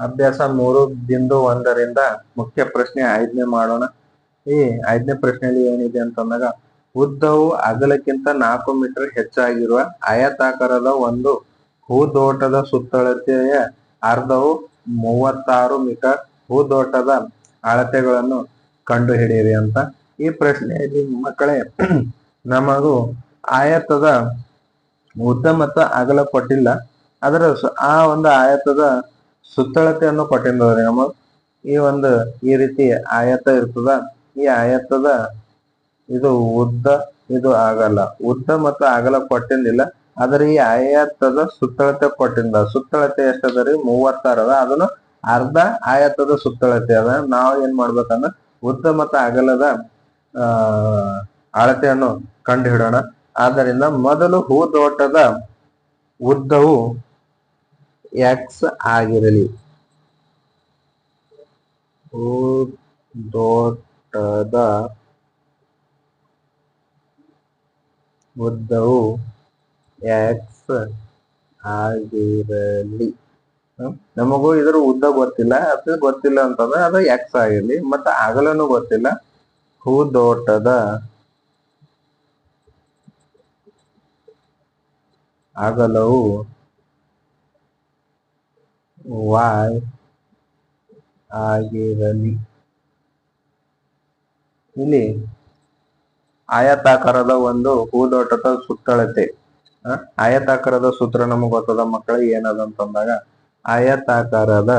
ಅಭ್ಯಾಸ ಮೂರು ಬಿಂದು ಒಂದರಿಂದ ಮುಖ್ಯ ಪ್ರಶ್ನೆ ಐದನೇ ಮಾಡೋಣ. ಈ ಐದನೇ ಪ್ರಶ್ನೆಯಲ್ಲಿ ಏನಿದೆ ಅಂತಂದಾಗ, ಉದ್ದವು ಅಗಲಕ್ಕಿಂತ ನಾಲ್ಕು ಮೀಟರ್ ಹೆಚ್ಚಾಗಿರುವ ಆಯತಾಕಾರದ ಒಂದು ಹೂದೋಟದ ಸುತ್ತಳತೆಯ ಅರ್ಧವು ಮೂವತ್ತಾರು ಮೀಟರ್ ಹೂದೋಟದ ಅಳತೆಗಳನ್ನು ಕಂಡುಹಿಡಿಯಿರಿ ಅಂತ. ಈ ಪ್ರಶ್ನೆಯಲ್ಲಿ ಮಕ್ಕಳೇ, ನಮಗೂ ಆಯತದ ಉದ್ದ ಮತ್ತು ಅಗಲ ಕೊಟ್ಟಿಲ್ಲ. ಅದರ ಆ ಒಂದು ಆಯತದ ಸುತ್ತಳತೆಯನ್ನು ಕೊಟ್ಟಿದ್ದಾರೆ ನಮಗ್ ಈ ಒಂದು ಈ ರೀತಿ ಆಯತ ಇರ್ತದ, ಈ ಆಯತದ ಇದು ಉದ್ದ, ಇದು ಆಗಲ್ಲ. ಉದ್ದ ಮತ್ತು ಅಗಲ ಕೊಟ್ಟಿಲ್ಲ ಆದ್ರೆ ಈ ಆಯತದ ಸುತ್ತಳತೆ ಕೊಟ್ಟಿಂದ. ಸುತ್ತಳತೆ ಎಷ್ಟದ ರೀ? ಮೂವತ್ತಾರದ. ಅದ ಅದನ್ನು ಅರ್ಧ ಆಯತದ ಸುತ್ತಳತೆ ಅದ. ನಾವು ಏನ್ ಮಾಡ್ಬೇಕಂದ್ರೆ ಉದ್ದ ಮತ್ತು ಅಗಲದ ಆ, ಅಳತೆಯನ್ನು ಕಂಡು ಹಿಡೋಣ. ಆದ್ದರಿಂದ ಮೊದಲು ಹೂದೋಟದ ಉದ್ದವು ಎಕ್ಸ್ ಆಗಿರಲಿ. ದೊಡ್ಡದ ಉದ್ದವು ಎಕ್ಸ್ ಆಗಿರಲಿ? ನಮಗೂ ಇದ್ರ ಉದ್ದ ಗೊತ್ತಿಲ್ಲ. ಅದು ಗೊತ್ತಿಲ್ಲ ಅಂತಂದ್ರೆ ಅದು ಎಕ್ಸ್ ಆಗಿರಲಿ, ಮತ್ತೆ ಅಗಲನು ಗೊತ್ತಿಲ್ಲ. ಹೂದೋಟದ ಅಗಲವು ವಾಯ್ ಆಗಿರಲಿ. ಇಲ್ಲಿ ಆಯತಾಕಾರದ ಒಂದು ಹೂದೋಟದ ಸುತ್ತಳತೆ. ಆಯತಾಕಾರದ ಸೂತ್ರ ನಮಗ್ ಗೊತ್ತದ ಮಕ್ಕಳಿಗೆ ಏನದ ಅಂತಂದಾಗ ಆಯತಾಕಾರದ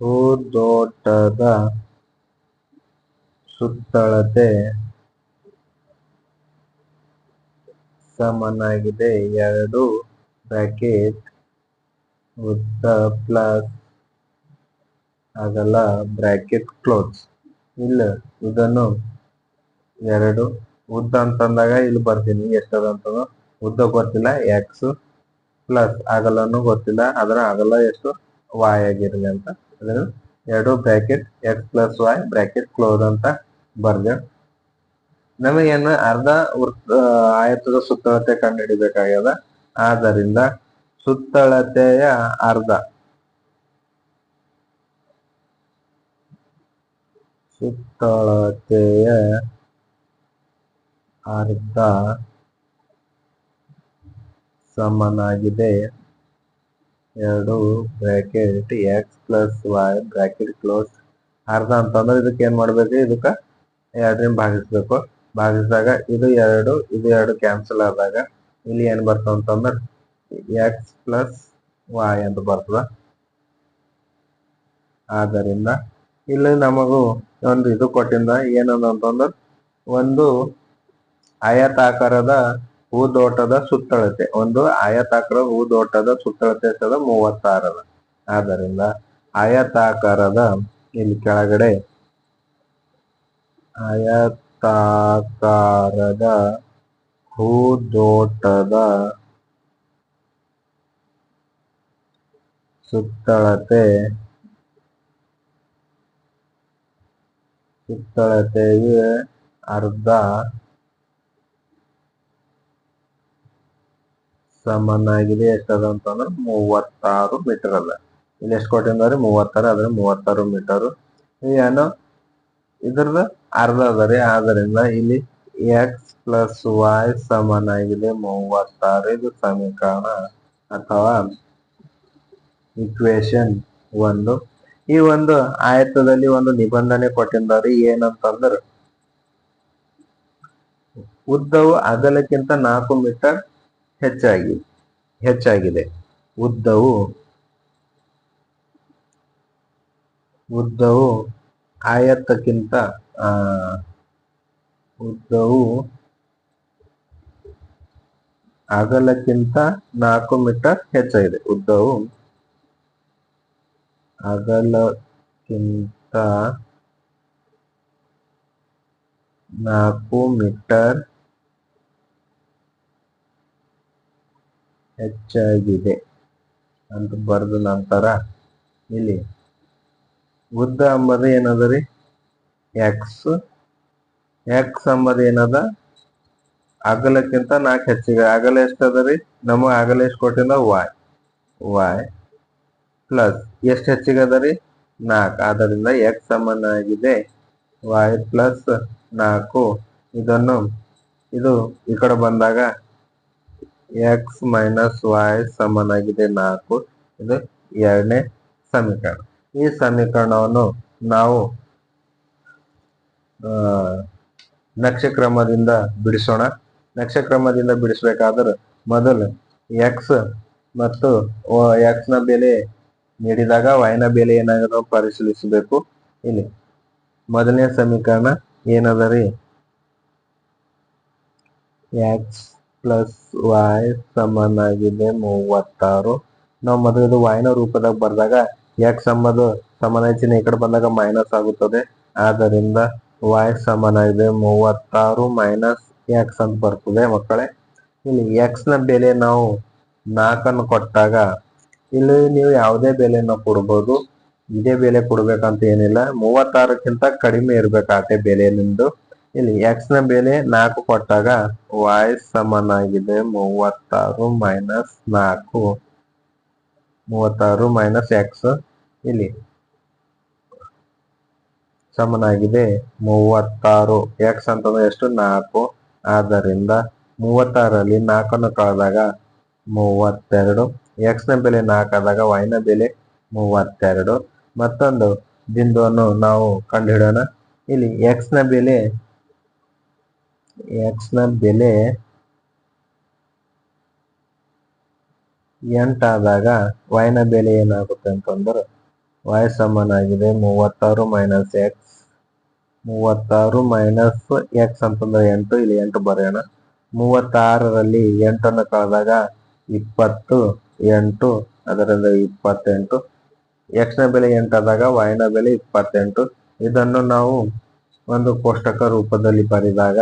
ಹೂದೋಟದ ಸುತ್ತಳತೆ ಸಮನಾಗಿದೆ. ಎರಡು ಬ್ರಾಕೆಟ್ ಉದ್ದ ಪ್ಲಸ್ ಅಗಲ ಬ್ರಾಕೆಟ್ ಕ್ಲೋಸ್ ಇಲ್ಲ, ಇದನ್ನು ಎರಡು ಉದ್ದ ಅಂತಂದಾಗ ಇಲ್ಲಿ ಬರ್ತೀನಿ. ಎಷ್ಟದ ಅಂತಂದ? ಉದ್ದ ಗೊತ್ತಿಲ್ಲ. ಎಕ್ಸ್ ಪ್ಲಸ್ ಅಗಲನು ಗೊತ್ತಿಲ್ಲ. ಅದರ ಅಗಲ ಎಷ್ಟು? ವಾಯ್ ಆಗಿರಲಿ ಅಂತ. ಅದನ್ನು ಎರಡು bracket x plus y bracket close ಅಂತ ಬರ್ದೆ. ನಮಗೇನು ಅರ್ಧ ವೃತ್ತ ಆಯತದ ಸುತ್ತಳತೆ ಕಂಡುಹಿಡಿಬೇಕಾಗ್ಯದ. ಆದ್ದರಿಂದ ಸುತ್ತಳತೆಯ ಅರ್ಧ. ಸುತ್ತಳತೆಯ ಅರ್ಧ ಸಮನಾಗಿದೆ. ಎರಡು bracket x plus y bracket close ಅರ್ಧ ಅಂತಂದ್ರೆ ಇದಕ್ಕೆ ಏನ್ ಮಾಡ್ಬೇಕು? ಇದಕ್ಕ ಎರಡರಿಂದ ಭಾಗಿಸ್ಬೇಕು. ಭಾಗಿಸಿದಾಗ ಇದು ಎರಡು ಇದು ಎರಡು ಕ್ಯಾನ್ಸಲ್ ಆದಾಗ ಇಲ್ಲಿ ಏನ್ ಬರ್ತದೆ ಅಂತಂದ್ರೆ ಎಕ್ಸ್ ಪ್ಲಸ್ ವೈ ಅಂತ ಬರ್ತದ. ಆದ್ದರಿಂದ ಇಲ್ಲಿ ನಮಗೂ ಒಂದು ಇದು ಕೊಟ್ಟಿಂದ ಏನದ ಅಂತಂದ್ರೆ ಒಂದು ಆಯತಾಕಾರದ ಹೂದೋಟದ ಸುತ್ತಳತೆ. ಒಂದು ಆಯತಾಕಾರ ಹೂದೋಟದ ಸುತ್ತಳತೆ ಸದ ಮೂವತ್ತಾರದ ಆದ್ದರಿಂದ ಆಯತಾಕಾರದ ಇಲ್ಲಿ ಕೆಳಗಡೆ ಆಯತಾಕಾರದ ಹೂದೋಟದ ಸುತ್ತಳತೆ ಸುತ್ತಳತೆಯು ಅರ್ಧ ಸಮನಾಗಿದೆ ಎಷ್ಟದ ಅಂತಂದ್ರೆ ಮೂವತ್ತಾರು ಮೀಟರ್ ಅದ. ಇಲ್ಲಿ ಎಷ್ಟು ಕೊಟ್ಟಿದ್ದಾರೆ ಮೂವತ್ತಾರು ಅದ್ರ ಮೂವತ್ತಾರು ಮೀಟರ್ ಏನೋ? ಇದ್ರದ ಅರ್ಧ ಅದ ರೀ. ಆದ್ದರಿಂದ ಇಲ್ಲಿ ಎಕ್ಸ್ ಪ್ಲಸ್ ವೈ ಸಮನಾಗಿದೆ ಮೂವತ್ತಾರು. ಇದು ಸಮೀಕರಣ ಅಥವಾ ಇಕ್ವೇಶನ್ ಒಂದು. ಈ ಒಂದು ಆಯತದಲ್ಲಿ ಒಂದು ನಿಬಂಧನೆ ಕೊಟ್ಟಿದ್ದಾರೆ. ಏನಂತಂದ್ರೆ ಉದ್ದವು ಅಗಲಕ್ಕಿಂತ ನಾಲ್ಕು ಮೀಟರ್ ಹೆಚ್ಚಾಗಿ ಹೆಚ್ಚಾಗಿದೆ. ಉದ್ದವು ಉದ್ದವು ಆಯತಕ್ಕಿಂತ ಉದ್ದವು ಅಗಲಕ್ಕಿಂತ ನಾಲ್ಕು ಮೀಟರ್ ಹೆಚ್ಚಾಗಿದೆ. ಉದ್ದವು ಅಗಲಕ್ಕಿಂತ ನಾಲ್ಕು ಮೀಟರ್ ಹೆಚ್ಚಾಗಿದೆ. ಅಂತ ಬರೆದ ನಂತರ, ಇಲ್ಲಿ, ಉದ್ದ ಅಂಬದು ಏನದ ರೀ ಎಕ್ಸ್ ಎಕ್ಸ್ ಅಂಬದ ಏನದ? ಅಗಲಕ್ಕಿಂತ ನಾಲ್ಕು ಹೆಚ್ಚಿಗೆ. ಅಗಲ ಎಷ್ಟದ ರೀ ನಮಗೆ ಅಗಲ ಎಷ್ಟು ಕೊಟ್ಟಿಂದ? ವಾಯ್ ವಾಯ್ ಪ್ಲಸ್ ಎಷ್ಟು ಹೆಚ್ಚಿಗೆ ಅದ ರೀ ನಾಲ್ಕು. ಆದ್ದರಿಂದ ಎಕ್ಸ್ ಸಮನಾಗಿದೆ. ವಾಯ್ ಪ್ಲಸ್ ನಾಲ್ಕು. ಇದನ್ನು, ಇದು ಈ ಕಡೆ ಬಂದಾಗ ಎಕ್ಸ್ ಮೈನಸ್ ವಾಯ್ ಸಮನಾಗಿದೆ ನಾಲ್ಕು. ಇದು ಎರಡನೇ ಸಮೀಕರಣ. ಈ ಸಮೀಕರಣವನ್ನು ನಾವು ನಕ್ಷಕ್ರಮದಿಂದ ಬಿಡಿಸೋಣ. ನಕ್ಷಕ್ರಮದಿಂದ ಬಿಡಿಸ್ಬೇಕಾದ್ರೆ ಮೊದಲು ಎಕ್ಸ್ ಮತ್ತು ಎಕ್ಸ್ನ ಬೆಲೆ ನೀಡಿದಾಗ ವೈನ ಬೆಲೆ ಏನಾಗಿದೆ ಪರಿಶೀಲಿಸಬೇಕು. ಇಲ್ಲಿ ಮೊದಲನೇ ಸಮೀಕರಣ ಏನದ ರೀ? ಎಕ್ಸ್ ಪ್ಲಸ್ ವಾಯ್ ಸಮನಾಗಿದೆ ಮೂವತ್ತಾರು. ನಾವು ಮೊದಲು ಇದು y ನ ರೂಪದಾಗ ಬರೆದಾಗ ಎಕ್ಸ್ ಎಂಬುದು ಸಮಾನ ಚಿಹ್ನೆ ಈ ಕಡೆ ಬಂದಾಗ ಮೈನಸ್ ಆಗುತ್ತದೆ. ಆದ್ದರಿಂದ y ಸಮನಾಗಿದೆ ಮೂವತ್ತಾರು ಮೈನಸ್ ಎಕ್ಸ್ ಅಂತ ಬರ್ತದೆ ಮಕ್ಕಳೇ. ಇಲ್ಲಿ ಎಕ್ಸ್ನ ಬೆಲೆ ನಾವು ನಾಲ್ಕನ್ನು ಕೊಟ್ಟಾಗ ಇಲ್ಲಿ ನೀವು ಯಾವುದೇ ಬೆಲೆನ ಕೊಡ್ಬೋದು. ಇದೇ ಬೆಲೆ ಕೊಡ್ಬೇಕಂತ ಏನಿಲ್ಲ. ಮೂವತ್ತಾರಕ್ಕಿಂತ ಕಡಿಮೆ ಇರ್ಬೇಕಾಗತ್ತೆ ಬೆಲೆ ನಿಮ್ದು. ಇಲ್ಲಿ ಎಕ್ಸ್ನ ಬೆಲೆ ನಾಲ್ಕು ಕೊಟ್ಟಾಗ ವಾಯ್ ಸಮನಾಗಿದೆ, ಮೂವತ್ತಾರು ಮೈನಸ್ ನಾಲ್ಕು, ಮೂವತ್ತಾರು ಮೈನಸ್ ಎಕ್ಸ್ ಇಲ್ಲಿ ಸಮನಾಗಿದೆ, ಮೂವತ್ತಾರು. ಎಕ್ಸ್ ಅಂತಂದ್ರೆ ಎಷ್ಟು? ನಾಲ್ಕು. ಆದ್ದರಿಂದ ಮೂವತ್ತಾರಲ್ಲಿ ನಾಲ್ಕನ್ನು ಕಳೆದಾಗ ಮೂವತ್ತೆರಡು. ಎಕ್ಸ್ನ ಬೆಲೆ ನಾಲ್ಕಾದಾಗ y ನ ಬೆಲೆ ಮೂವತ್ತೆರಡು. ಮತ್ತೊಂದು ಬಿಂದುವನ್ನು ನಾವು ಕಂಡುಹಿಡೋಣ. ಇಲ್ಲಿ ಎಕ್ಸ್ನ ಬೆಲೆ ಎಕ್ಸ್ನ ಬೆಲೆ ಎಂಟಾದಾಗ y ನ ಬೆಲೆ ಏನಾಗುತ್ತೆ ಅಂತಂದ್ರೆ y ಸಮನಾಗಿದೆ ಮೂವತ್ತಾರು ಮೈನಸ್ ಎಕ್ಸ್ ಮೂವತ್ತಾರು ಮೈನಸ್ ಎಕ್ಸ್ ಅಂತಂದ್ರೆ ಎಂಟು, ಇಲ್ಲಿ ಎಂಟು ಬರೆಯೋಣ. ಮೂವತ್ತಾರರಲ್ಲಿ ಎಂಟನ್ನು ಕಳೆದಾಗ ಇಪ್ಪತ್ತು, ಎಂಟು, ಅದರಿಂದ ಇಪ್ಪತ್ತೆಂಟು. ಎಕ್ಸ್ನ ಬೆಲೆ ಎಂಟಾದಾಗ y ನ ಬೆಲೆ ಇಪ್ಪತ್ತೆಂಟು. ಇದನ್ನು ನಾವು ಒಂದು ಕೋಷ್ಟಕ ರೂಪದಲ್ಲಿ ಬರೆದಾಗ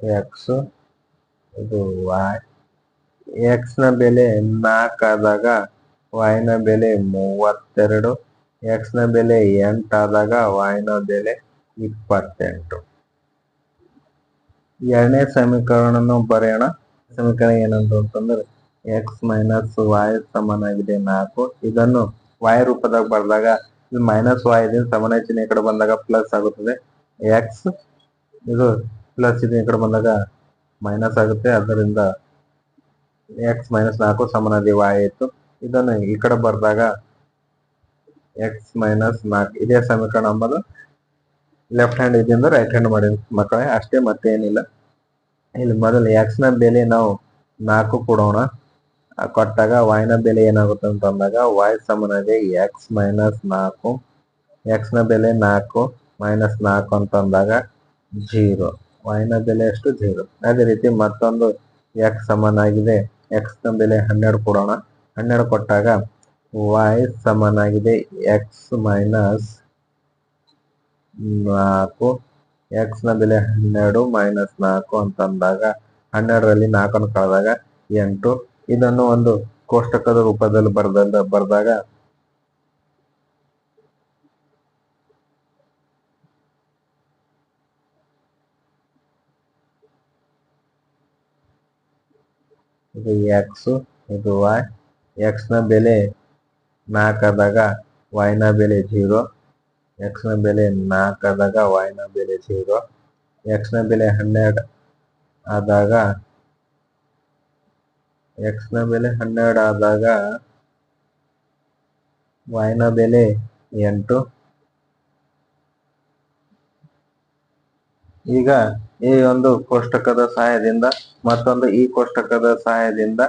ಎಕ್ಸ್ ಇದು ವಾಯ್ ಎಕ್ಸ್ನ ಬೆಲೆ ನಾಲ್ಕಾದಾಗ y ನ ಬೆಲೆ ಮೂವತ್ತೆರಡು. ಎಕ್ಸ್ನ ಬೆಲೆ ಎಂಟಾದಾಗ y ನ ಬೆಲೆ ಇಪ್ಪತ್ತೆಂಟು. ಎರಡನೇ ಸಮೀಕರಣನು ಬರೆಯೋಣ. ಸಮೀಕರಣ ಏನಂತ ಅಂತಂದ್ರೆ ಎಕ್ಸ್ ಮೈನಸ್ ವಾಯ್ ಸಮನಾಗಿದೆ ನಾಲ್ಕು. ಇದನ್ನು y ರೂಪದಾಗ ಬರೆದಾಗ ಇದು ಮೈನಸ್ ವಾಯ್ ಸಮಾನ ಚಿಹ್ನೆ ಕಡೆ ಬಂದಾಗ ಪ್ಲಸ್ ಆಗುತ್ತದೆ. ಎಕ್ಸ್ ಇದು ಪ್ಲಸ್ ಇದು ಈ ಕಡೆ ಬಂದಾಗ ಮೈನಸ್ ಆಗುತ್ತೆ. ಅದರಿಂದ ಎಕ್ಸ್ ಮೈನಸ್ ನಾಲ್ಕು ಸಮಾನದಿ y ಆಯಿತು. ಇದನ್ನು ಈ ಕಡೆ ಬರೆದಾಗ ಎಕ್ಸ್ ಮೈನಸ್ ನಾಲ್ಕು. ಇದೇ ಸಮೀಕರಣ ಅಂಬದು ಲೆಫ್ಟ್ ಹ್ಯಾಂಡ್ ಇದರಿಂದ ರೈಟ್ ಹ್ಯಾಂಡ್ ಮಾಡಿ ಮಕ್ಕಳೇ. ಅಷ್ಟೇ ಮತ್ತೇನಿಲ್ಲ. ಇಲ್ಲಿ ಮೊದಲು ಎಕ್ಸ್ನ ಬೆಲೆ ನಾವು ನಾಲ್ಕು ಕೊಡೋಣ. ಕೊಟ್ಟಾಗ y ನ ಬೆಲೆ ಏನಾಗುತ್ತೆ ಅಂತ ಅಂದಾಗ y ಸಮನಾಗಿ ಎಕ್ಸ್ ಮೈನಸ್ ನಾಲ್ಕು. ಎಕ್ಸ್ನ ಬೆಲೆ ನಾಲ್ಕು. ಮೈನಸ್ ನಾಲ್ಕು ಅಂತ ಅಂದಾಗ ಜೀರೋ. Y ನ ಬೆಲೆ ಎಷ್ಟು ಜೀರೋ ಅದೇ ರೀತಿ ಮತ್ತೊಂದು ಎಕ್ಸ್ ಸಮನಾಗಿದೆ. ಎಕ್ಸ್ನ ಬೆಲೆ ಹನ್ನೆರಡು ಕೊಡೋಣ. ಹನ್ನೆರಡು ಕೊಟ್ಟಾಗ ವೈ ಸಮನಾಗಿದೆ. ಎಕ್ಸ್ ಮೈನಸ್ ನಾಲ್ಕು. ಎಕ್ಸ್ನ ಬೆಲೆ ಹನ್ನೆರಡು ಮೈನಸ್ ನಾಲ್ಕು ಅಂತ ಅಂದಾಗ ಹನ್ನೆರಡರಲ್ಲಿ ನಾಲ್ಕನ್ನು ಕಳೆದಾಗ ಎಂಟು. ಇದನ್ನು ಒಂದು ಕೋಷ್ಟಕದ ರೂಪದಲ್ಲಿ ಬರ್ದ ಬರ್ದಾಗ ಇದು ಎಕ್ಸ್ ಇದು y. ಎಕ್ಸ್ನ ಬೆಲೆ ನಾಲ್ಕಾದಾಗ y ನ ಬೆಲೆ ಜೀರೋ ಎಕ್ಸ್ನ ಬೆಲೆ ನಾಲ್ಕಾದಾಗ y ನ ಬೆಲೆ ಜೀರೋ ಎಕ್ಸ್ನ ಬೆಲೆ ಹನ್ನೆರಡು ಆದಾಗ ಎಕ್ಸ್ನ ಬೆಲೆ ಹನ್ನೆರಡು ಆದಾಗ y ನ ಬೆಲೆ ಎಂಟು. ಈಗ ಈ ಒಂದು ಕೋಷ್ಟಕದ ಸಹಾಯದಿಂದ ಮತ್ತೊಂದು ಈ ಕೋಷ್ಟಕದ ಸಹಾಯದಿಂದ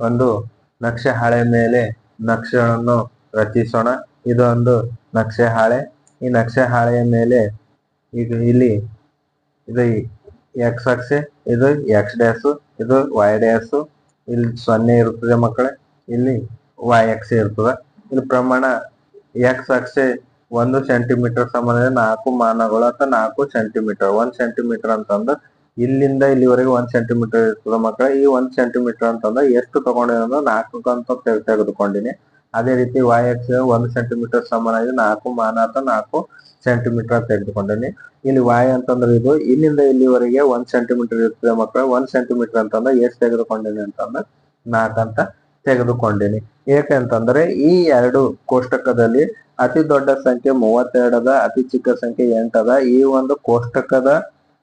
ಒಂದು ನಕ್ಷೆ ಹಾಳೆ ಮೇಲೆ ನಕ್ಷೆಗಳನ್ನು ರಚಿಸೋಣ. ಇದು ಒಂದು ನಕ್ಷೆ ಹಾಳೆ. ಈ ನಕ್ಷೆ ಹಾಳೆಯ ಮೇಲೆ ಈಗ ಇಲ್ಲಿ ಇದು ಎಕ್ಸ್ ಅಕ್ಷೆ, ಇದು ಎಕ್ಸ್ ಡ್ಯಾಸು ಇದು ವೈ ಡ್ಯಾಶ್ ಇಲ್ಲಿ ಸೊನ್ನೆ ಇರುತ್ತದೆ ಮಕ್ಕಳೇ. ಇಲ್ಲಿ ವೈ ಅಕ್ಷೆ ಇರ್ತದೆ. ಇಲ್ಲಿ ಪ್ರಮಾಣ ಎಕ್ಸ್ ಅಕ್ಷೆ ಒಂದು ಸೆಂಟಿಮೀಟರ್ ಸಮಾನ ನಾಲ್ಕು ಮಾನಗಳು ಅಥವಾ ನಾಲ್ಕು ಸೆಂಟಿಮೀಟರ್ ಒಂದ್ ಸೆಂಟಿಮೀಟರ್ ಅಂತಂದ್ರೆ ಇಲ್ಲಿಂದ ಇಲ್ಲಿವರೆಗೆ ಒಂದ್ ಸೆಂಟಿಮೀಟರ್ ಇರ್ತದ ಮಕ್ಕಳ. ಈ ಒಂದ್ ಸೆಂಟಿಮೀಟರ್ ಅಂತಂದ್ರೆ ಎಷ್ಟು ತಗೊಂಡಿರೋದು ನಾಲ್ಕು ಅಂತ ತೆಗ್- ತೆಗೆದುಕೊಂಡಿನಿ. ಅದೇ ರೀತಿ y ಎಕ್ಸ್ ಒಂದ್ ಸೆಂಟಿಮೀಟರ್ ಸಮಾನಾಗಿ ನಾಲ್ಕು ಮಾನ ಅಥವಾ ನಾಲ್ಕು ಸೆಂಟಿಮೀಟರ್ ತೆಗೆದುಕೊಂಡಿನಿ. ಇಲ್ಲಿ y ಅಂತಂದ್ರೆ ಇದು ಇಲ್ಲಿಂದ ಇಲ್ಲಿವರೆಗೆ ಒಂದ್ ಸೆಂಟಿಮೀಟರ್ ಇರ್ತದೆ ಮಕ್ಕಳ. ಒಂದ್ ಸೆಂಟಿಮೀಟರ್ ಅಂತಂದ್ರೆ ಎಷ್ಟು ತೆಗೆದುಕೊಂಡಿನಿ ಅಂತಂದ್ರೆ ನಾಲ್ಕು ಅಂತ. ತೆಗೆದುಕೊಂಡಿನಿ. ಏಕೆಂತಂದ್ರೆ ಈ ಎರಡು ಕೋಷ್ಟಕದಲ್ಲಿ ಅತಿ ದೊಡ್ಡ ಸಂಖ್ಯೆ ಮೂವತ್ತೆರಡದ, ಅತಿ ಚಿಕ್ಕ ಸಂಖ್ಯೆ ಎಂಟದ ಈ ಒಂದು ಕೋಷ್ಟಕದ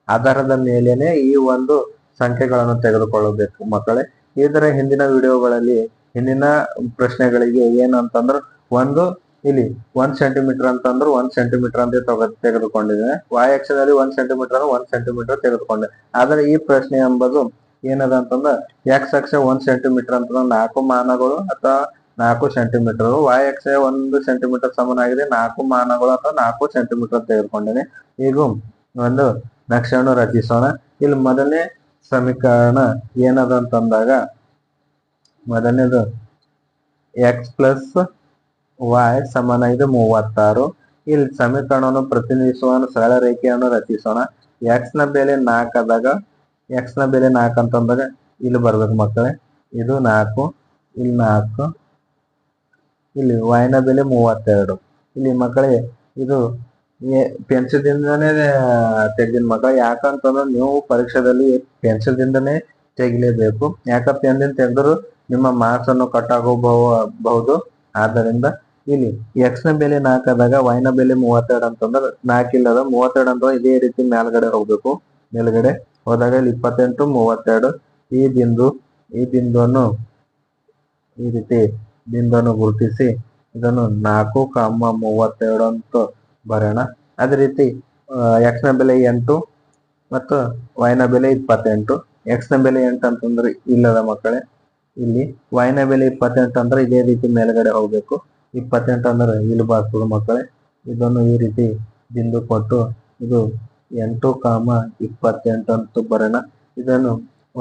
ಆಧಾರದ ಮೇಲೇನೆ ಈ ಒಂದು ಸಂಖ್ಯೆಗಳನ್ನು ತೆಗೆದುಕೊಳ್ಳಬೇಕು. ಮಕ್ಕಳೇ, ಇದರ ಹಿಂದಿನ ವಿಡಿಯೋಗಳಲ್ಲಿ ಹಿಂದಿನ ಪ್ರಶ್ನೆಗಳಿಗೆ ಏನಂತಂದ್ರೆ ಒಂದು ಇಲ್ಲಿ ಒಂದ್ ಸೆಂಟಿಮೀಟರ್ ಅಂತಂದ್ರೆ ಒಂದ್ ಸೆಂಟಿಮೀಟರ್ ಅಂತ ತೆಗೆದುಕೊಂಡಿದೆ ತೆಗೆದುಕೊಂಡಿದ್ದೇನೆ. ವಾಯಕ್ಷದಲ್ಲಿ ಒಂದ್ ಸೆಂಟಿಮೀಟರ್ ಒಂದ್ ಸೆಂಟಿಮೀಟರ್ ತೆಗೆದುಕೊಂಡೆ. ಆದ್ರೆ ಈ ಪ್ರಶ್ನೆ ಎಂಬುದು ಏನದ ಅಂತಂದ್ರ ಎಕ್ಸ್ ಅಕ್ಷ ಒಂದ್ ಸೆಂಟಿಮೀಟರ್ ಅಂತಂದ್ರ ನಾಲ್ಕು ಮಾನಗಳು ಅಥವಾ ನಾಲ್ಕು ಸೆಂಟಿಮೀಟರ್ ವೈ ಅಕ್ಷ ಒಂದು ಸೆಂಟಿಮೀಟರ್ ಸಮನಾಗಿದೆ ನಾಲ್ಕು ಮಾನಗಳು ಅಥವಾ ನಾಲ್ಕು ಸೆಂಟಿಮೀಟರ್ ತೆಗೆದುಕೊಂಡಿದೆ ಈಗ ಒಂದು ನಕ್ಷೆಯನ್ನು ರಚಿಸೋಣ. ಇಲ್ಲಿ ಮೊದಲನೇ ಸಮೀಕರಣ ಏನದ ಅಂತಂದಾಗ ಮೊದಲನೇದು ಎಕ್ಸ್ ಪ್ಲಸ್ ವಾಯ್ ಸಮಾನ ಇದು ಮೂವತ್ತಾರು. ಇಲ್ಲಿ ಸಮೀಕರಣವನ್ನು ಪ್ರತಿನಿಧಿಸುವ ಸರಳ ರೇಖೆಯನ್ನು ರಚಿಸೋಣ. ಎಕ್ಸ್ನ ಬೆಲೆ ನಾಲ್ಕು ಆದಾಗ ಎಕ್ಸ್ನ ಬೆಲೆ ನಾಲ್ಕು ಅಂತಂದಾಗ ಇಲ್ಲಿ ಬರ್ಬೇಕು ಮಕ್ಕಳೇ. ಇದು ನಾಲ್ಕು, ಇಲ್ಲಿ ನಾಲ್ಕು, ಇಲ್ಲಿ y ನ ಬೆಲೆ ಮೂವತ್ತೆರಡು. ಇಲ್ಲಿ ಮಕ್ಕಳೇ, ಇದು ಪೆನ್ಸಿಲ್ದಿಂದನೇ ತೆಗ್ದಿನ ಮಕ್ಕಳ. ಯಾಕಂತಂದ್ರೆ ನೀವು ಪರೀಕ್ಷೆದಲ್ಲಿ ಪೆನ್ಸಿಲ್ದಿಂದನೇ ತೆಗಿಲೇಬೇಕು. ಯಾಕ ಪೆನ್ದಿಂದ ತೆಗೆದ್ರು ನಿಮ್ಮ ಮಾರ್ಕ್ಸ್ ಅನ್ನು ಕಟ್ ಆಗೋಬಹುದು ಆದ್ದರಿಂದ ಇಲ್ಲಿ ಎಕ್ಸ್ನ ಬೆಲೆ ನಾಲ್ಕಾದಾಗ ನ ಬೆಲೆ ಮೂವತ್ತೆರಡು ಅಂತಂದ್ರೆ ನಾಲ್ಕಿಲ್ಲದ ಮೂವತ್ತೆರಡು ಅಂತ ಇದೇ ರೀತಿ ಮೇಲ್ಗಡೆ ಹೋಗ್ಬೇಕು. ಮೇಲ್ಗಡೆ ಹೋದಾಗ ಇಲ್ಲಿ ಇಪ್ಪತ್ತೆಂಟು, ಮೂವತ್ತೆರಡು. ಈ ಬಿಂದು, ಈ ಬಿಂದುವನ್ನು ಈ ರೀತಿ ಬಿಂದುವನ್ನು ಗುರುತಿಸಿ, ಇದನ್ನು ನಾಲ್ಕು ಕಾಮ ಮೂವತ್ತೆರಡು ಅಂತ ಬರೋಣ ಅದೇ ರೀತಿ ಎಕ್ಸ್ನ ಬೆಲೆ ಎಂಟು ಮತ್ತು ವೈನ ಬೆಲೆ ಇಪ್ಪತ್ತೆಂಟು. ಎಕ್ಸ್ನ ಬೆಲೆ ಎಂಟು ಅಂತಂದ್ರೆ ಇಲ್ಲದ ಮಕ್ಕಳೇ, ಇಲ್ಲಿ ವೈನ ಬೆಲೆ ಇಪ್ಪತ್ತೆಂಟು ಅಂದ್ರೆ ಇದೇ ರೀತಿ ಮೇಲ್ಗಡೆ ಹೋಗ್ಬೇಕು. ಇಪ್ಪತ್ತೆಂಟು ಅಂದ್ರೆ ಇಲ್ಲಿ ಬರ್ತದೆ ಮಕ್ಕಳೇ. ಇದನ್ನು ಈ ರೀತಿ ಬಿಂದು ಕೊಟ್ಟು ಇದು ಎಂಟು ಕಾಮ ಇಪ್ಪತ್ತೆಂಟು ಅಂತ ಬರೋಣ. ಇದನ್ನು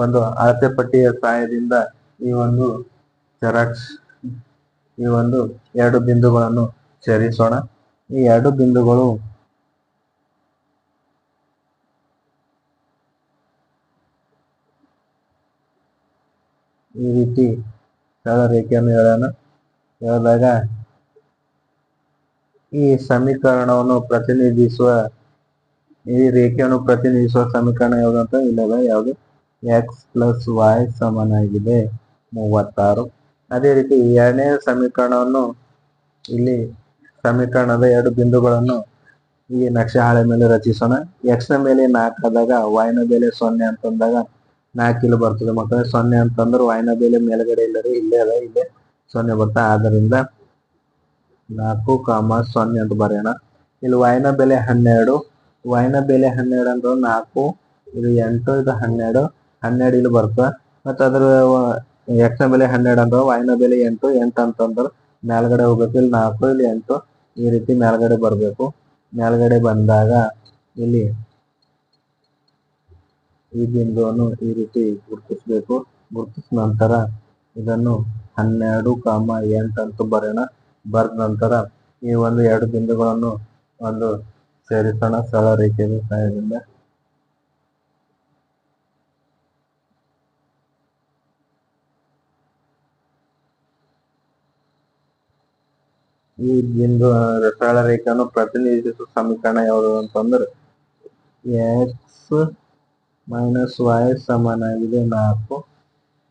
ಒಂದು ಅಳತೆ ಪಟ್ಟಿಯ ಸಹಾಯದಿಂದ ಈ ಒಂದು ಜೆರಾಕ್ಸ್, ಈ ಒಂದು ಎರಡು ಬಿಂದುಗಳನ್ನು ಸೇರಿಸೋಣ. ಈ ಎರಡು ಬಿಂದುಗಳು ಈ ರೀತಿ ಸರಳ ರೇಖೆಯನ್ನು ಹೇಳೋಣ. ಹೇಳಿದಾಗ ಈ ಸಮೀಕರಣವನ್ನು ಪ್ರತಿನಿಧಿಸುವ ಈ ರೇಖೆಯನ್ನು ಪ್ರತಿನಿಧಿಸುವ ಸಮೀಕರಣ ಯಾವುದು ಅಂತ ಇಲ್ಲದ ಯಾವುದು? ಎಕ್ಸ್ ಪ್ಲಸ್ ವೈ ಸಮನಾಗಿದೆ. ಮೂವತ್ತಾರು. ಅದೇ ರೀತಿ ಎರಡನೇ ಸಮೀಕರಣವನ್ನು ಇಲ್ಲಿ ಸಮೀಕರಣದ ಎರಡು ಬಿಂದುಗಳನ್ನು ಈ ನಕ್ಷೆ ಹಾಳೆ ಮೇಲೆ ರಚಿಸೋಣ. ಎಕ್ಸ್ನ ಮೇಲೆ ನಾಲ್ಕು ಆದಾಗ y ನ ಬೆಲೆ ಸೊನ್ನೆ ಅಂತಂದಾಗ ನಾಲ್ಕು ಇಲ್ಲಿ ಬರ್ತದೆ ಮತ್ತೆ ಸೊನ್ನೆ ಅಂತಂದ್ರೆ y ನ ಬೆಲೆ ಮೇಲ್ಗಡೆ ಇಲ್ಲರಿ, ಇಲ್ಲೇ ಅದ, ಇಲ್ಲೇ ಸೊನ್ನೆ ಬರ್ತಾ ಆದ್ದರಿಂದ ನಾಲ್ಕು ಕಾಮ ಸೊನ್ನೆ ಅಂತ ಬರೆಯೋಣ. ಇಲ್ಲಿ y ನ ಬೆಲೆ ಹನ್ನೆರಡು y ನ ಬೆಲೆ ಹನ್ನೆರಡು ಅಂದ್ರೆ ನಾಲ್ಕು, ಇದು ಎಂಟು, ಇದು ಹನ್ನೆರಡು ಹನ್ನೆರಡು ಇಲ್ಲಿ ಬರ್ತದೆ ಮತ್ತು ಅದ್ರ ಎಕ್ಸ್ನ ಬೆಲೆ ಹನ್ನೆರಡು ಅಂದ್ರೆ, ವೈನ ಬೆಲೆ ಎಂಟು ಎಂಟು ಅಂತಂದ್ರೆ ಮೇಲ್ಗಡೆ ಹೋಗ್ಬೇಕು, ಇಲ್ಲಿ ನಾಲ್ಕು, ಇಲ್ಲಿ ಎಂಟು. ಈ ರೀತಿ ಮೇಲ್ಗಡೆ ಬರಬೇಕು. ಮೇಲ್ಗಡೆ ಬಂದಾಗ ಇಲ್ಲಿ ಈ ಬಿಂದುವನ್ನು ಈ ರೀತಿ ಗುರುತಿಸಬೇಕು. ಗುರುತಿಸಿದ ನಂತರ ಇದನ್ನು ಹನ್ನೆರಡು ಕಾಮ ಎಂಟು ಅಂತ ಬರೋಣ ಬರೆದ ನಂತರ ಈ ಒಂದು ಎರಡು ಬಿಂದುಗಳನ್ನು ಒಂದು ಸೇರಿಸೋಣ ಸರಳ ರೇಖೆಯ ಸಹಾಯದಿಂದ. ಈ ಬಿಂದು ಸರಳ ರೇಖೆಯನ್ನು ಪ್ರತಿನಿಧಿಸುವ ಸಮೀಕರಣ ಯಾವುದು ಅಂತಂದ್ರೆ ಎಕ್ಸ್ ಮೈನಸ್ ವೈ ಸಮನಾಗಿದೆ, ನಾಲ್ಕು.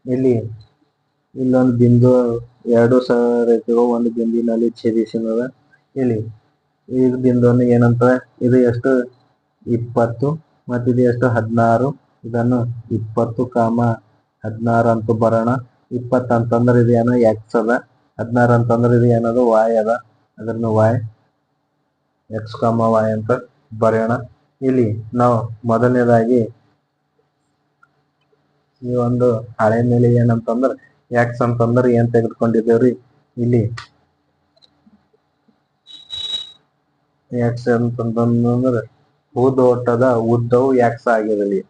ಇಲ್ಲಿ, ಇಲ್ಲೊಂದು ಬಿಂದು, ಎರಡು ಸರಳ ರೇಖೆಗಳು ಒಂದು ಬಿಂದಿನಲ್ಲಿ ಛೇದಿಸಿದ ಇಲ್ಲಿ ಈ ಬಿಂದುವನ್ನು ಏನಂತ ಇದು ಎಷ್ಟು ಇಪ್ಪತ್ತು ಮತ್ತು ಇದು ಎಷ್ಟು ಹದಿನಾರು? ಇದನ್ನು ಇಪ್ಪತ್ತು ಕಾಮ ಹದಿನಾರು ಅಂತ ಬರೋಣ. ಇಪ್ಪತ್ತು ಅಂತಂದ್ರೆ ಇದು ಏನೋ ಎಕ್ಸ್ ಅದ. ಹದಿನಾರು ಅಂತಂದ್ರೆ ಇದು ಏನದು ವಾಯ್ ಅದ. ಅದನ್ನು ವಾಯ್ ಎಕ್ಸ್ ಕಾಮ ವಾಯ್ ಅಂತ ಬರೆಯೋಣ. ಇಲ್ಲಿ ನಾವು ಮೊದಲನೇದಾಗಿ ಈ ಒಂದು ಹಳೆ ಮೇಲೆ ಏನಂತಂದ್ರೆ ಎಕ್ಸ್ ಅಂತಂದ್ರೆ ಏನ್ ತೆಗೆದುಕೊಂಡಿದ್ದೇವ್ರಿ? ಇಲ್ಲಿ ಎಕ್ಸ್ ಅಂತಂದ್ರೆ ಹೂದೋಟದ ಉದ್ದವು ಎಕ್ಸ್ ಆಗಿರಲಿ.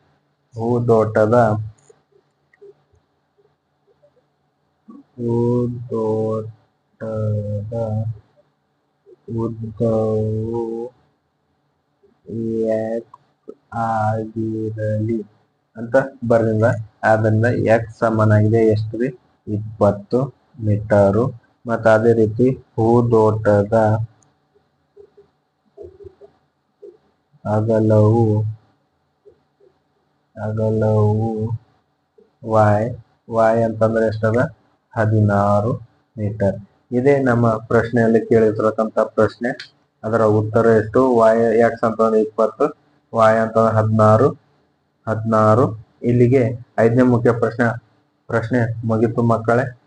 ಹೂದೋಟದ ಹೂದೋಟದ ಉದ್ದವು ಆಗಿರಲಿ. ಅಂತ ಬರ್ದಿಂದ ಆದ್ರಿಂದ ಎಕ್ಸ್ ಸಮನಾಗಿದೆ. ಎಷ್ಟು ರೀ? ಇಪ್ಪತ್ತು ಮೀಟರು. ಮತ್ತು ಅದೇ ರೀತಿ ಹೂದೋಟದ ಅಗಲವು ಅಗಲವು ವಾಯ್ ವಾಯ್ ಅಂತಂದ್ರೆ ಎಷ್ಟದ? ಹದಿನಾರು ಮೀಟರ್. ಇದೇ ನಮ್ಮ ಪ್ರಶ್ನೆಯಲ್ಲಿ ಕೇಳಿರ್ತಕ್ಕಂಥ ಪ್ರಶ್ನೆ. ಅದರ ಉತ್ತರ ಎಷ್ಟು? ವಾಯ್ ಎಕ್ಸ್ ಅಂತಂದ್ರೆ ಇಪ್ಪತ್ತು ವಾಯ್ ಅಂತಂದ್ರೆ ಹದಿನಾರು ಹದಿನಾರು. ಇಲ್ಲಿಗೆ ಐದನೇ ಮುಖ್ಯ ಪ್ರಶ್ನೆ ಪ್ರಶ್ನೆ ಮುಗಿತು ಮಕ್ಕಳೇ.